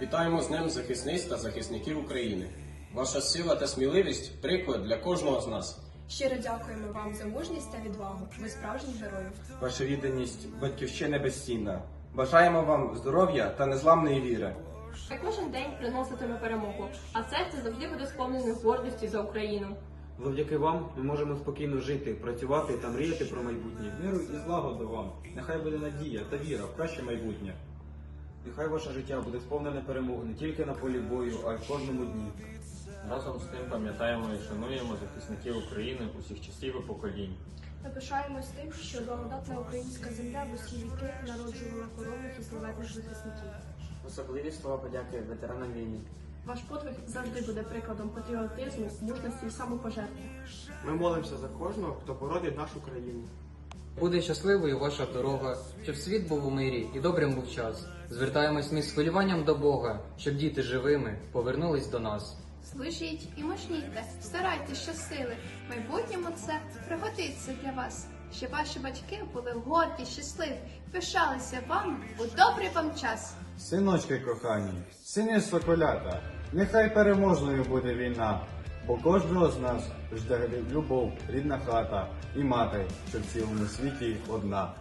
Вітаємо з Днем захисниць та захисників України. Ваша сила та сміливість приклад для кожного з нас. Щиро дякуємо вам за мужність та відвагу. Ви справжні герої. Ваша відданість батьківщини безцінна. Бажаємо вам здоров'я та незламної віри. Хай кожен день приноситиме перемогу, а серце завжди буде сповнене гордості за Україну. Завдяки вам ми можемо спокійно жити, працювати та мріяти про майбутнє. Миру і злагоду вам. Нехай буде надія та віра в краще майбутнє. Нехай ваше життя буде сповнене перемог не тільки на полі бою, а й в кожному дні. Разом з тим пам'ятаємо і шануємо захисників України усіх часів і поколінь. Ми пишаємось тим, що благодатна українська земля в усі віки народжувала хоробних і славетних захисників. Особливі слова подяки ветеранам війни. Ваш подвиг завжди буде прикладом патріотизму, мужності і самопожертви. Ми молимося за кожного, хто боронить нашу країну. Буде щасливою ваша дорога, щоб світ був у мирі і добрим був час. Звертаємось ми з хвилюванням до Бога, щоб діти живими повернулись до нас. Служіть і мужніте, старайтесь щосили. В майбутньому це пригодиться для вас. Щоб ваші батьки були горді, щасливі, пишалися вами у добрий вам час. Синочки кохані, сині соколята, нехай переможною буде війна, бо кожного з нас жде любов, рідна хата і мати, що в цілому світі одна.